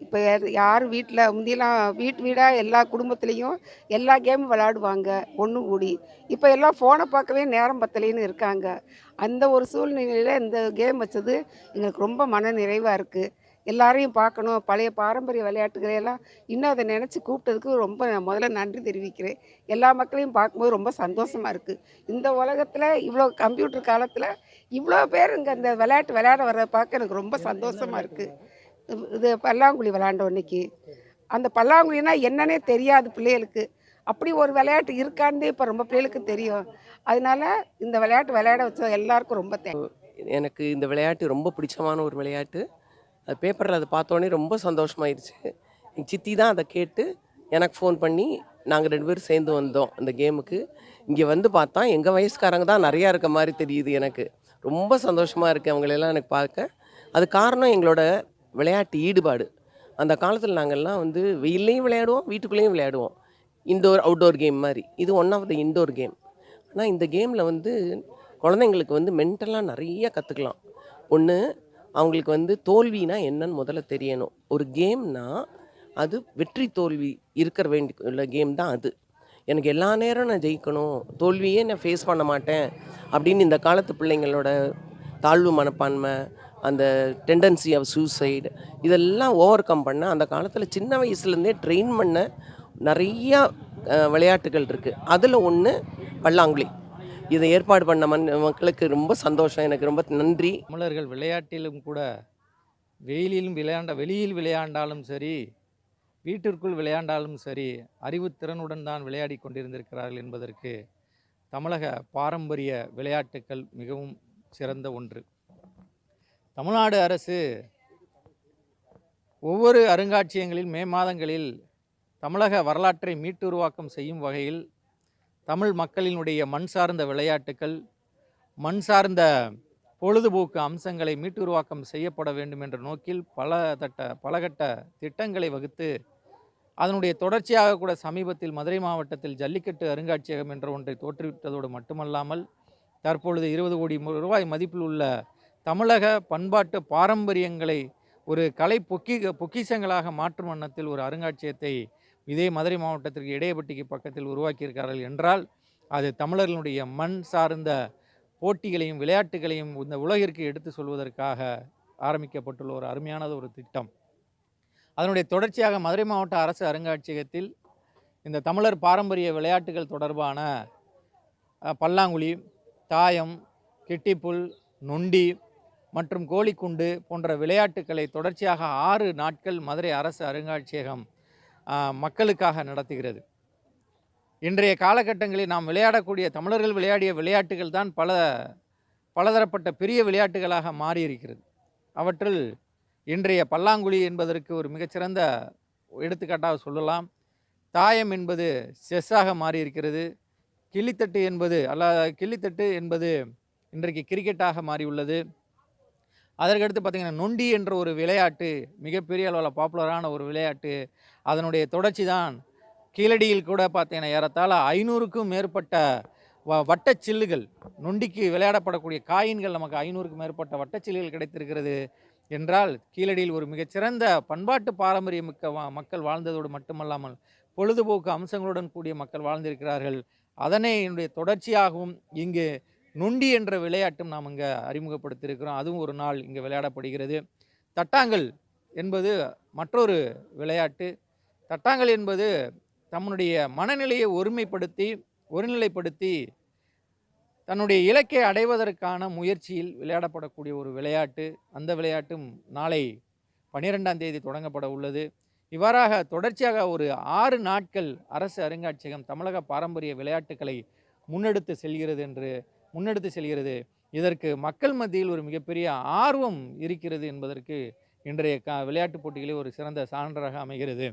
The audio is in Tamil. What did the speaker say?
இப்போ யார் வீட்டில் முந்தியெல்லாம் வீட்டு வீடாக எல்லா குடும்பத்துலேயும் எல்லா கேமும் விளையாடுவாங்க ஒன்று கூடி. இப்போ எல்லாம் ஃபோனை பார்க்கவே நேரம் பத்தலைன்னு இருக்காங்க. அந்த ஒரு சூழ்நிலையில் இந்த கேம் வச்சது எங்களுக்கு ரொம்ப மன நிறைவாக இருக்குது எல்லாரையும் பார்க்கணும் பழைய பாரம்பரிய விளையாட்டுகளையெல்லாம் இன்னும் அதை நினச்சி கூப்பிட்டதுக்கு ரொம்ப முதல்ல நன்றி தெரிவிக்கிறேன். எல்லா மக்களையும் பார்க்கும்போது ரொம்ப சந்தோஷமாக இருக்குது இந்த உலகத்தில் இவ்வளோ கம்ப்யூட்டர் காலத்தில் இவ்வளோ பேர் இங்கே இந்த விளையாட்டு விளையாட வர்றத பார்க்க எனக்கு ரொம்ப சந்தோஷமாக இருக்குது இது பல்லாங்குழி விளாண்டோம் இன்னைக்கு. அந்த பல்லாங்குழினா என்னன்னே தெரியாது பிள்ளைகளுக்கு. அப்படி ஒரு விளையாட்டு இருக்கான்னு இப்போ ரொம்ப பிள்ளைகளுக்கு தெரியும். அதனால இந்த விளையாட்டு விளையாட வச்ச எல்லாருக்கும் ரொம்ப தேவை எனக்கு இந்த விளையாட்டு ரொம்ப பிடிச்சமான ஒரு விளையாட்டு. அது பேப்பரில் அதை பார்த்தோன்னே ரொம்ப சந்தோஷமாயிருச்சு. எங்கள் சித்தி தான் அதை கேட்டு எனக்கு ஃபோன் பண்ணி நாங்கள் ரெண்டு பேரும் சேர்ந்து வந்தோம் அந்த கேமுக்கு இங்கே வந்து பார்த்தா எங்கள் வயசுக்காரங்க தான் நிறையா இருக்க மாதிரி தெரியுது எனக்கு. ரொம்ப சந்தோஷமாக இருக்குது அவங்களெல்லாம் எனக்கு பார்க்க. அது காரணம் எங்களோட விளையாட்டு ஈடுபாடு. அந்த காலத்தில் நாங்கள்லாம் வந்து வெயில்லையும் விளையாடுவோம் வீட்டுக்குள்ளேயும் விளையாடுவோம். இண்டோர் அவுட்டோர் கேம் மாதிரி. இது one of the indoor game ஆனால் இந்த கேமில் வந்து குழந்தைங்களுக்கு வந்து மென்டலாக நிறைய கற்றுக்கலாம் ஒன்று அவங்களுக்கு வந்து தோல்வினா என்னன்னு முதல்ல தெரியணும். ஒரு கேம்னா அது வெற்றி தோல்வி இருக்கிற வேண்டி உள்ள கேம் தான் அது. எனக்கு எல்லா நேரம் நான் ஜெயிக்கணும் தோல்வியே நான் ஃபேஸ் பண்ண மாட்டேன் அப்படின்னு இந்த காலத்து பிள்ளைங்களோட தாழ்வு மனப்பான்மை அந்த டெண்டன்சி ஆஃப் சூசைடு இதெல்லாம் ஓவர் கம் பண்ண அந்த காலத்தில் சின்ன வயசுலேருந்தே ட்ரெயின் பண்ண நிறையா விளையாட்டுகள் இருக்குது அதில் ஒன்று பல்லாங்குழி. இதை ஏற்பாடு பண்ண மண் மக்களுக்கு ரொம்ப சந்தோஷம் எனக்கு ரொம்ப நன்றி. தமிழர்கள் விளையாட்டிலும் கூட வெயிலிலும் விளையாண்ட வெளியில் விளையாண்டாலும் சரி வீட்டிற்குள் விளையாண்டாலும் சரி அறிவுத்திறனுடன் தான் விளையாடி கொண்டிருந்திருக்கிறார்கள் என்பதற்கு தமிழக பாரம்பரிய விளையாட்டுக்கள் மிகவும் சிறந்த ஒன்று. தமிழ்நாடு அரசு ஒவ்வொரு அருங்காட்சியகங்களில் மே மாதங்களில் தமிழக வரலாற்றை மீட்டுருவாக்கம் செய்யும் வகையில் தமிழ் மக்களினுடைய மண் சார்ந்த விளையாட்டுக்கள் மண் சார்ந்த பொழுதுபோக்கு அம்சங்களை மீட்டுருவாக்கம் செய்யப்பட வேண்டும் என்ற நோக்கில் பல தட்ட பலகட்ட திட்டங்களை வகுத்து அதனுடைய தொடர்ச்சியாக கூட சமீபத்தில் மதுரை மாவட்டத்தில் ஜல்லிக்கட்டு அருங்காட்சியகம் என்ற ஒன்றை தோற்றுவித்ததோடு மட்டுமல்லாமல் தற்பொழுது இருபது கோடி ரூபாய் மதிப்பில் உள்ள தமிழக பண்பாட்டு பாரம்பரியங்களை ஒரு கலை பொக்கி பொக்கிஷங்களாக மாற்றும் வண்ணத்தில் ஒரு அருங்காட்சியகத்தை இதே மதுரை மாவட்டத்திற்கு இடையப்பட்டிக்கு பக்கத்தில் உருவாக்கியிருக்கிறார்கள் என்றால் அது தமிழர்களுடைய மண் சார்ந்த போட்டிகளையும் விளையாட்டுகளையும் இந்த உலகிற்கு எடுத்து சொல்வதற்காக ஆரம்பிக்கப்பட்டுள்ள ஒரு அருமையானது ஒரு திட்டம். அதனுடைய தொடர்ச்சியாக மதுரை மாவட்ட அரசு அருங்காட்சியகத்தில் இந்த தமிழர் பாரம்பரிய விளையாட்டுகள் தொடர்பான பல்லாங்குழி தாயம் கிட்டிப்புல் நொண்டி மற்றும் கோழிக்குண்டு போன்ற விளையாட்டுக்களை தொடர்ச்சியாக ஆறு நாட்கள் மதுரை அரசு அருங்காட்சியகம் மக்களுக்காக நடத்துகிறது. இன்றைய காலகட்டங்களில் நாம் விளையாடக்கூடிய தமிழர்கள் விளையாடிய விளையாட்டுகள் தான் பல பலதரப்பட்ட பெரிய விளையாட்டுகளாக மாறியிருக்கிறது. அவற்றில் இன்றைய பல்லாங்குழி என்பதற்கு ஒரு மிகச்சிறந்த எடுத்துக்காட்டாக சொல்லலாம். தாயம் என்பது செஸ்ஸாக மாறியிருக்கிறது. கிள்ளித்தட்டு என்பது அல்ல கிள்ளித்தட்டு என்பது இன்றைக்கு கிரிக்கெட்டாக மாறியுள்ளது. அதற்கடுத்து பார்த்திங்கன்னா நொண்டி என்ற ஒரு விளையாட்டு மிகப்பெரிய அளவில் பாப்புலரான ஒரு விளையாட்டு. அதனுடைய தொடர்ச்சி தான் கீழடியில் கூட பார்த்திங்கன்னா ஏறத்தாழ ஐநூறுக்கும் மேற்பட்ட வ வட்டச்சில்லுகள் நொண்டிக்கு விளையாடப்படக்கூடிய காயின்கள் நமக்கு ஐநூறுக்கும் மேற்பட்ட வட்டச்சில்லுகள் கிடைத்திருக்கிறது என்றால் கீழடியில் ஒரு மிகச்சிறந்த பண்பாட்டு பாரம்பரிய மிக்க வா- மக்கள் வாழ்ந்ததோடு மட்டுமல்லாமல் பொழுதுபோக்கு அம்சங்களுடன் கூடிய மக்கள் வாழ்ந்திருக்கிறார்கள். அதனை என்னுடைய தொடர்ச்சியாகவும் இங்கு நொண்டி என்ற விளையாட்டும் நாம் இங்கே அறிமுகப்படுத்தியிருக்கிறோம். அதுவும் ஒரு நாள் இங்கே விளையாடப்படுகிறது. தட்டாங்கல் என்பது மற்றொரு விளையாட்டு. தட்டாங்கல் என்பது தன்னுடைய மனநிலையை ஒருமைப்படுத்தி ஒருநிலைப்படுத்தி தன்னுடைய இலக்கை அடைவதற்கான முயற்சியில் விளையாடப்படக்கூடிய ஒரு விளையாட்டு. அந்த விளையாட்டும் நாளை பன்னிரெண்டாம் தேதி தொடங்கப்பட உள்ளது. இவ்வாறாக தொடர்ச்சியாக ஒரு ஆறு நாட்கள் அரசு அருங்காட்சியகம் தமிழக பாரம்பரிய விளையாட்டுக்களை முன்னெடுத்து செல்கிறது என்று முன்னெடுத்து செல்கிறது. இதற்கு மக்கள் மத்தியில் ஒரு மிகப்பெரிய ஆர்வம் இருக்கிறது என்பதற்கு இன்றைய க விளையாட்டுப் போட்டிகளே ஒரு சிறந்த சான்றாக அமைகிறது.